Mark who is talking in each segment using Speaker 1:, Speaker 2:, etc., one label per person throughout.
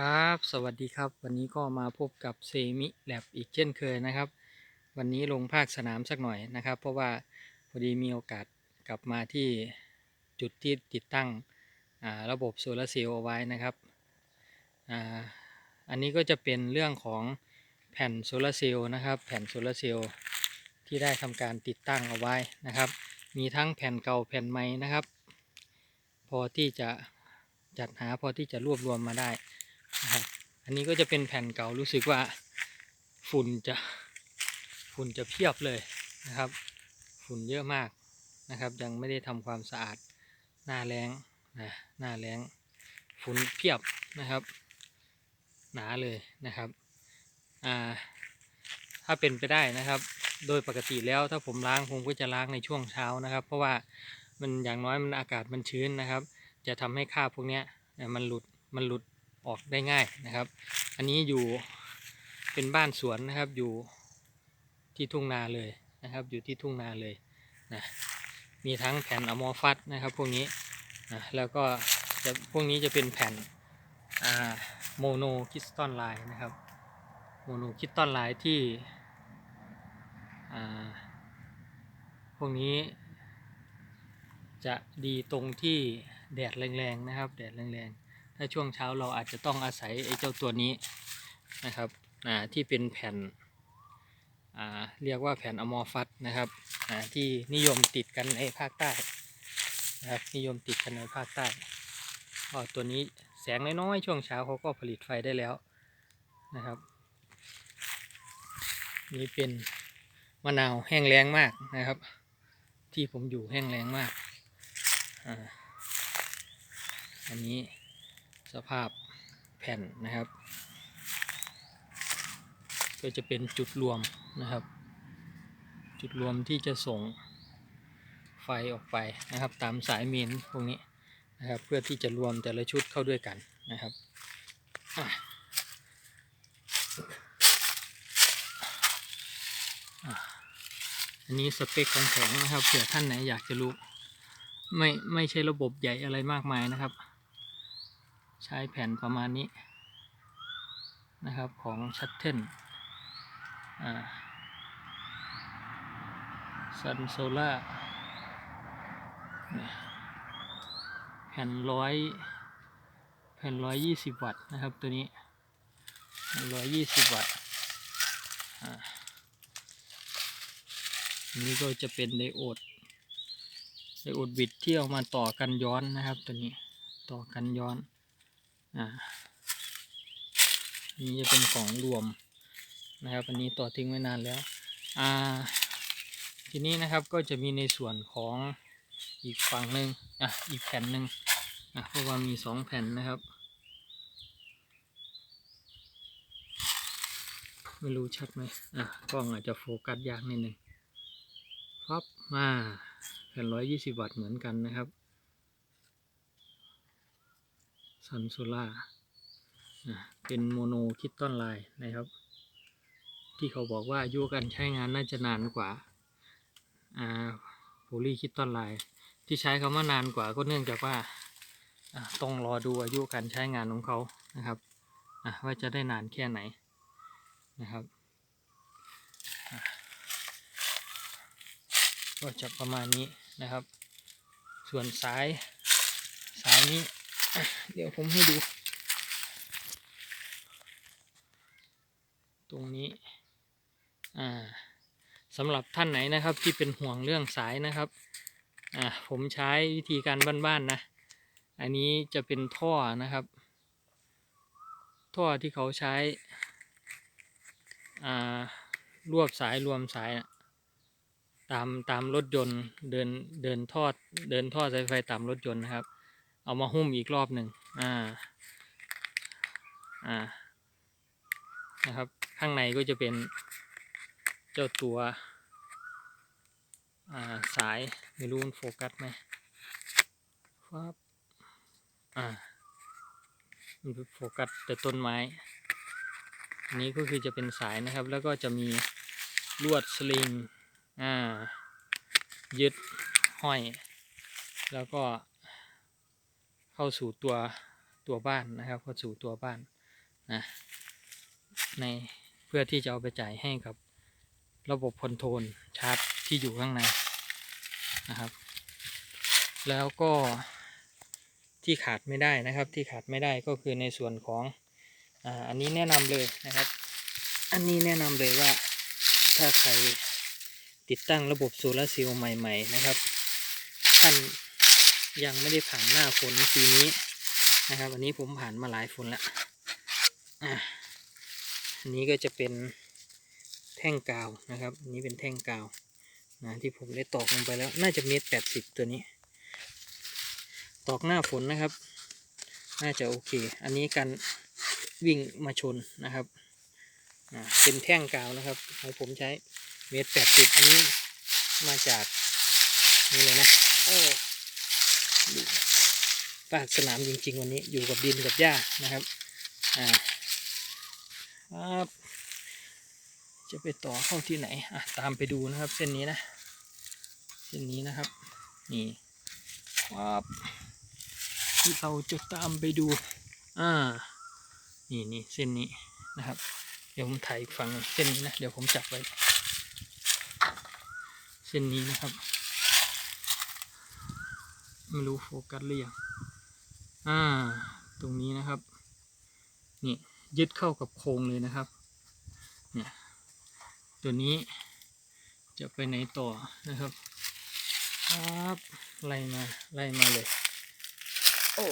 Speaker 1: ครับ สวัสดีครับ วันนี้ก็มาพบกับเซมิแลบอีกเช่นเคยนะครับ วันนี้ลงภาคสนามสักหน่อยนะครับ เพราะว่าพอดีมีโอกาสกลับมาที่จุดที่ติดตั้งระบบโซลาร์เซลล์เอาไว้นะครับออันนี้ก็จะเป็นเรื่องของแผ่นโซลาร์เซลล์นะครับ แผ่นโซลาร์เซลล์ที่ได้ทำการติดตั้งเอาไว้นะครับ มีทั้งแผ่นเก่าแผ่นใหม่นะครับ พอที่จะจัดหาพอที่จะรวบรวมมาได้ นะครับอันนี้ก็จะเป็นแผ่นเก่ารู้สึกว่าฝุ่นจะฝุ่นจะเพียบเลยนะครับ ฝุ่นเยอะมากนะครับ ยังไม่ได้ทำความสะอาดหน้าแรงนะหน้าแรงฝุ่นเพียบนะครับ หนาเลยนะครับอ่าถ้าเป็นไปได้นะครับ โดยปกติแล้วถ้าผมล้างผมก็จะล้างในช่วงเช้านะครับ เพราะว่ามันอย่างน้อยมันอากาศมันชื้นนะครับ จะทำให้คราพวกนี้มันหลุดมันหลุด ออกได้ง่ายนะครับ อันนี้อยู่เป็นบ้านสวนนะครับอยู่ที่ทุ่งนาเลยนะครับ อยู่ที่ทุ่งนาเลยนะมีทั้งแผ่นอะมอฟัสนะครับพวกนี้นะแล้วก็จะพวกนี้จะเป็นแผ่นโมโนคิสตันไลน์นะครับโมโนคิสตันไลน์ที่อ่าพวกนี้จะดีตรงที่แดดแรงๆนะครับ แดดแรงๆ ถ้าช่วงเช้าเราอาจจะต้องอาศัยไอ้เจ้าตัวนี้นะครับอ่าที่เป็นแผ่นเรียกว่าแผ่นอมอฟัสนะครับที่นิยมติดกันในภาคใต้นะครับนิยมติดกันในภาคใต้ก็ตัวนี้แสงน้อยๆช่วงเช้าเขาก็ผลิตไฟได้แล้วนะครับ นี่เป็นมะนาวแห้งแล้งมากนะครับ ที่ผมอยู่แห้งแล้งมากอ่าอันนี้ สภาพแผ่นนะครับ ก็จะเป็นจุดรวมนะครับ จุดรวมที่จะส่งไฟออกไปนะครับ ตามสายเมนพวกนี้นะครับ เพื่อที่จะรวมแต่ละชุดเข้าด้วยกันนะครับอันนี้สเปคของแผงนะครับเผื่อท่านไหนอยากจะรู้ ไม่ไม่ใช่ระบบใหญ่อะไรมากมายนะครับ ใช้แผ่นประมาณนี้นะครับของชัตเทนซันโซล่าแผ่นร้อยแผ่นร้อยยี่สิบวัตต์นะครับตัวนี้ร้อยยี่สิบวัตต์อ่าอันนี้ก็จะเป็นไดโอดไดโอดบิดที่เอามาต่อกันย้อนนะครับตัวนี้ต่อกันย้อน อ่าอันนี้จะเป็นของรวมนะครับอันนี้ต่อทิ้งไว้นานแล้วอ่าทีนี้นะครับก็จะมีในส่วนของอีกฝั่งหนึ่งอะอีกแผ่นหนึ่งอะเพราะว่ามีสองแผ่นนะครับ ไม่รู้ชัดไหมอะกล้องอาจจะโฟกัสยากนิดหนึ่งพับมาแผ่นร้อยยี่สิบวัตต์เหมือนกันนะครับ ซันโซล่าเป็นโมโนคิตตันไลน์นะครับ ที่เขาบอกว่าอายุการใช้งานน่าจะนานกว่าอ่าโพลีคิตตันไลน์ที่ใช้คำว่านานกว่าก็เนื่องจากว่าต้องรอดูอายุการใช้งานของเขานะครับว่าจะได้นานแค่ไหนนะครับก็จะประมาณนี้นะครับ ส่วนสายสายนี้ เดี๋ยวผมให้ดู ตรงนี้ อ่าสำหรับท่านไหนนะครับที่เป็นห่วงเรื่องสายนะครับ อ่าผมใช้วิธีการบ้านๆนะ อันนี้จะเป็นท่อนะครับ ท่อที่เขาใช้ อ่ารวบสายรวมสายนะตามตามรถยนต์เดินเดินทอดเดินท่อสายไฟตามรถยนต์นะครับ เอามาหุ้มอีกรอบหนึ่งอ่า อ่า นะครับ ข้างในก็จะเป็นเจ้าตัว อ่า สาย ไม่รู้มันโฟกัสไหมฟับอ่ามันโฟกัสแต่ต้นไม้ อันนี้ก็คือจะเป็นสายนะครับ แล้วก็จะมีลวดสลิง อ่า ยึดห้อย แล้วก็ เข้าสู่ตัวตัวบ้านนะครับเข้าสู่ตัวบ้านนะในเพื่อที่จะเอาไปจ่ายให้กับระบบคอนโทรลชาร์จที่อยู่ข้างในนะครับ แล้วก็ที่ขาดไม่ได้นะครับ ที่ขาดไม่ได้ก็คือในส่วนของอ่าอันนี้แนะนำเลยนะครับ อันนี้แนะนำเลยว่าถ้าใครติดตั้งระบบโซลาร์เซลล์ใหม่ ๆ นะครับ ท่าน ยังไม่ได้ผ่านหน้าฝนปีนี้นะครับ อันนี้ผมผ่านมาหลายฝนแล้วอะอันนี้ก็จะเป็นแท่งกาวนะครับอันนี้เป็นแท่งกาวนะที่ผมได้ตอกลงไปแล้ว น่าจะเมตรแปดสิบตัวนี้ ตอกหน้าฝนนะครับ น่าจะโอเค อันนี้การวิ่งมาชนนะครับเป็นแท่งกาวนะครับของผมใช้เมตรแปดสิบอันนี้มาจากนี่เลยนะโอ้ ดูปากสนามจริง ๆ วันนี้อยู่กับดินกับหญ้านะครับอ่าครับจะไปต่อเข้าที่ไหนอะตามไปดูนะครับ เส้นนี้นะ เส้นนี้นะครับ นี่ครับที่เราจะตามไปดู อ่า นี่นี่เส้นนี้นะครับ เดี๋ยวผมถ่ายฝั่งเส้นนี้นะ เดี๋ยวผมจับไว้ เส้นนี้นะครับ ไม่รู้โฟกัสหรือยังอ่า ตรงนี้นะครับ นี่ยึดเข้ากับโครงเลยนะครับ เนี่ย ตัวนี้จะไปไหนต่อนะครับครับไล่มาไล่มาเลย โอ้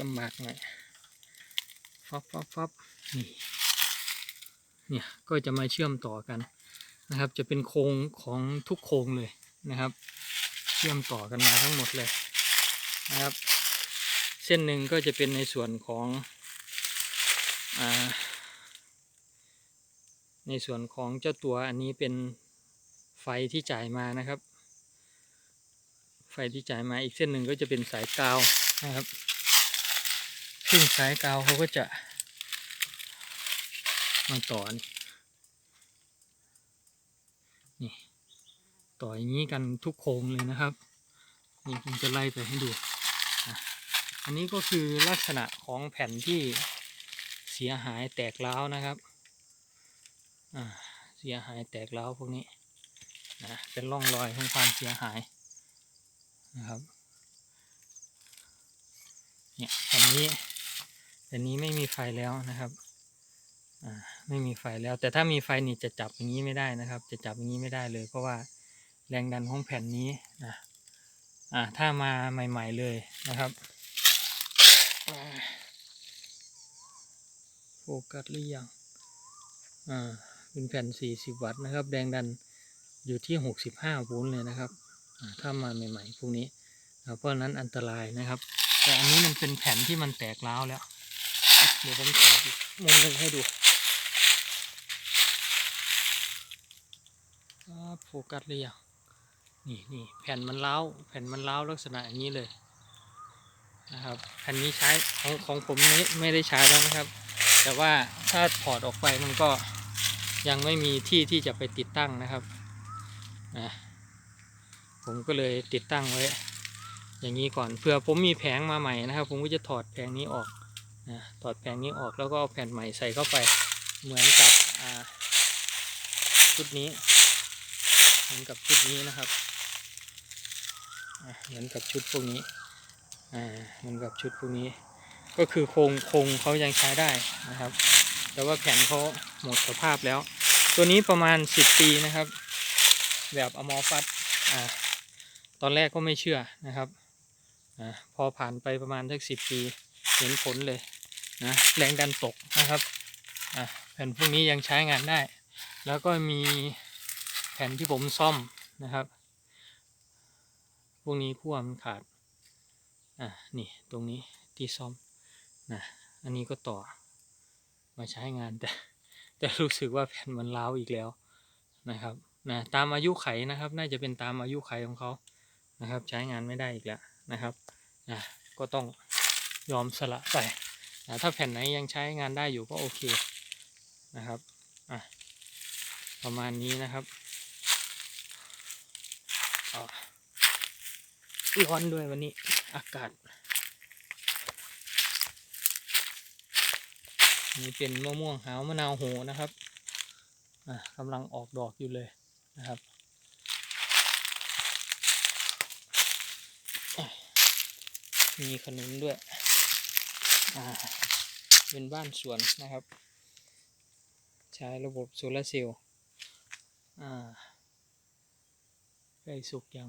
Speaker 1: ลำบากหน่อยฟับฟับฟับนี่ เนี่ย ก็จะมาเชื่อมต่อกันนะครับ จะเป็นโครงของทุกโครงเลยนะครับ เชื่อมต่อกันมาทั้งหมดเลยนะครับ เส้นหนึ่งก็จะเป็นในส่วนของอในส่วนของเจ้าตัวอันนี้เป็นไฟที่จ่ายมานะครับ ไฟที่จ่ายมาอีกเส้นหนึ่งก็จะเป็นสายกาวนะครับ ซึ่งสายกาวเขาก็จะมาต่อนี่ ต่ออย่างนี้กันทุกโครงเลยนะครับ นี่ผมจะไล่ไปให้ดู อันนี้ก็คือลักษณะของแผ่นที่เสียหายแตกร้าวนะครับเสียหายแตกร้าวพวกนี้นะเป็นร่องรอยของความเสียหายนะครับเนี่ยแผ่นนี้แผ่นนี้ไม่มีไฟแล้วนะครับไม่มีไฟแล้ว แต่ถ้ามีไฟนี่จะจับอย่างนี้ไม่ได้นะครับ จะจับอย่างนี้ไม่ได้เลย เพราะว่า แรงดันของแผ่นนี้นะอ่าถ้ามาใหม่ ๆเลยนะครับโฟกัสหรือยังอ่าเป็นแผ่น 40 วัตต์นะครับ แรงดันอยู่ที่ 65 โวลต์เลยนะครับอ่าถ้ามาใหม่ๆพวกนี้ เพราะนั้นอันตรายนะครับ แต่อันนี้มันเป็นแผ่นที่มันแตกร้าวแล้ว เดี๋ยวผมถ่ายมุมหนึ่งให้ดูโฟกัสหรือยัง นี่นี่แผ่นมันเล้าแผ่นมันเล้าลักษณะอย่างนี้เลยนะครับแผ่นนี้ใช้ของของผมไม่ไม่ได้ใช้แล้วนะครับ แต่ว่าถ้าถอดออกไปมันก็ยังไม่มีที่ที่จะไปติดตั้งนะครับนะผมก็เลยติดตั้งไว้ อย่างนี้ก่อนเผื่อผมมีแผงมาใหม่นะครับ ผมก็จะถอดแผงนี้ออกนะถอดแผงนี้ออกแล้วก็เอาแผ่นใหม่ใส่เข้าไปเหมือนกับชุดนี้ เหมือนกับชุดนี้นะครับ เหมือนกับชุดพวกนี้อ่าเหมือนกับชุดพวกนี้ ก็คือโครงโครงเขายังใช้ได้นะครับ แต่ว่าแผ่นเขาหมดสภาพแล้ว ตัวนี้ประมาณ 10 ปีนะครับ แบบอมอฟัสอ่าตอนแรกก็ไม่เชื่อนะครับอ่าพอผ่านไปประมาณสักสิปีเห็นผลเลยนะแรงดันตกนะครับอ่าแผ่นพวกนี้ยังใช้งานได้ แล้วก็มีแผ่นที่ผมซ่อมนะครับ วกนี้ขั้วมันขาด อะนี่ตรงนี้ที่ซ่อมนะอันนี้ก็ต่อมาใช้งานแต่ แต่รู้สึกว่าแผ่นมันร้าวอีกแล้วนะครับนะตามอายุไขนะครับ น่าจะเป็นตามอายุไขของเขานะครับ ใช้งานไม่ได้อีกแล้วนะครับนะก็ต้องยอมสละไปนะถ้าแผ่นไหนยังใช้งานได้อยู่ก็โอเคนะครับอะประมาณนี้นะครับอ่า ร้อนด้วยวันนี้ อากาศ นี่เป็นมะม่วงหาวมะนาวโหนะครับอะกำลังออกดอกอยู่เลยนะครับมีขนุนด้วย อ่า เป็นบ้านสวนนะครับ ใช้ระบบโซลาร์เซลล์ อ่าใกล้สุกยัง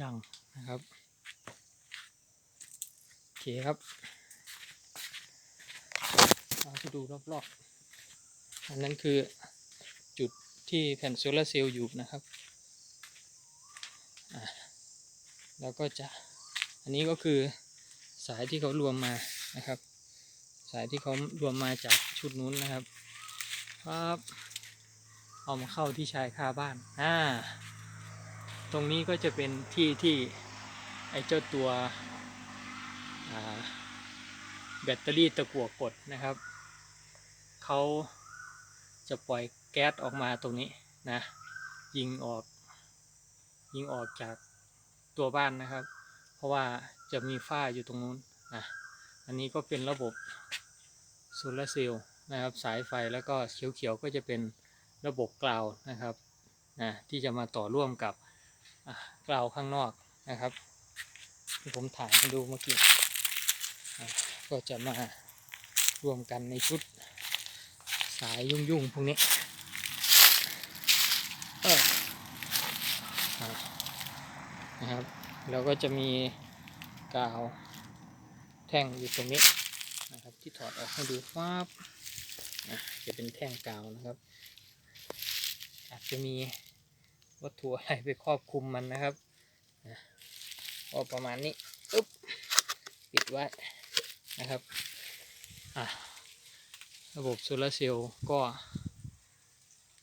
Speaker 1: ยังนะครับ โอเคครับมาไปดูรอบๆ อันนั้นคือจุดที่แผ่นโซลาเซลล์อยู่นะครับ แล้วก็จะ อันนี้ก็คือสายที่เขารวมมานะครับ สายที่เขารวมมาจากชุดนู้นนะครับครับเอามาเข้าที่ชายคาบ้าน อ่า ตรงนี้ก็จะเป็นที่ที่ไอ้เจ้าตัวแบตเตอรี่ตะกั่วกดนะครับเขาจะปล่อยแก๊สออกมาตรงนี้นะยิงออกยิงออกจากตัวบ้านนะครับ เพราะว่าจะมีฝ้าอยู่ตรงนู้นนะอันนี้ก็เป็นระบบโซลาร์เซลล์นะครับสายไฟแล้วก็เขียวๆก็จะเป็นระบบกราวนะครับนะที่จะมาต่อร่วมกับ กราวข้างนอกนะครับ ที่ผมถ่ายให้ดูเมื่อกี้ก็จะมารวมกันในชุดสายยุ่งๆพวกนี้เออนะครับแล้วก็จะมีกาวแท่งอยู่ตรงนี้นะครับ ที่ถอดออกให้ดูฟ้าบจะเป็นแท่งกาวนะครับ อาจจะมี วัตถุอะไรไปครอบคลุมมันนะครับก็ประมาณนี้อึ๊บปิดไว้นะครับอะระบบโซลาร์เซลล์ก็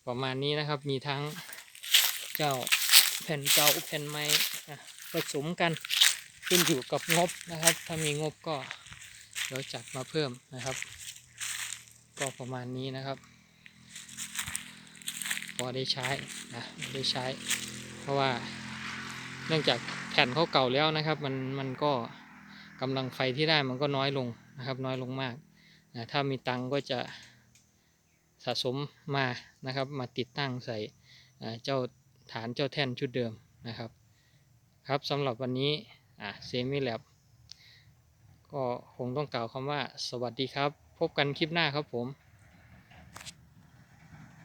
Speaker 1: ประมาณนี้นะครับมีทั้งเจ้าแผ่นเก่าแผ่นใหม่ผสมกันขึ้นอยู่กับงบนะครับ ถ้ามีงบก็เดี๋ยวจัดมาเพิ่มนะครับ ก็ประมาณนี้นะครับ อได้ใช้นะได้ใช้ เพราะว่าเนื่องจากแผ่นเขาเก่าแล้วนะครับ มันมันก็กำลังไฟที่ได้มันก็น้อยลงนะครับ น้อยลงมากนะถ้ามีตังก็จะสะสมมานะครับ มาติดตั้งใส่เจ้าฐานเจ้าแท่นชุดเดิมนะครับ ครับสำหรับวันนี้เซมิแลบก็คงต้องกล่าวคำว่าสวัสดีครับ พบกันคลิปหน้าครับผม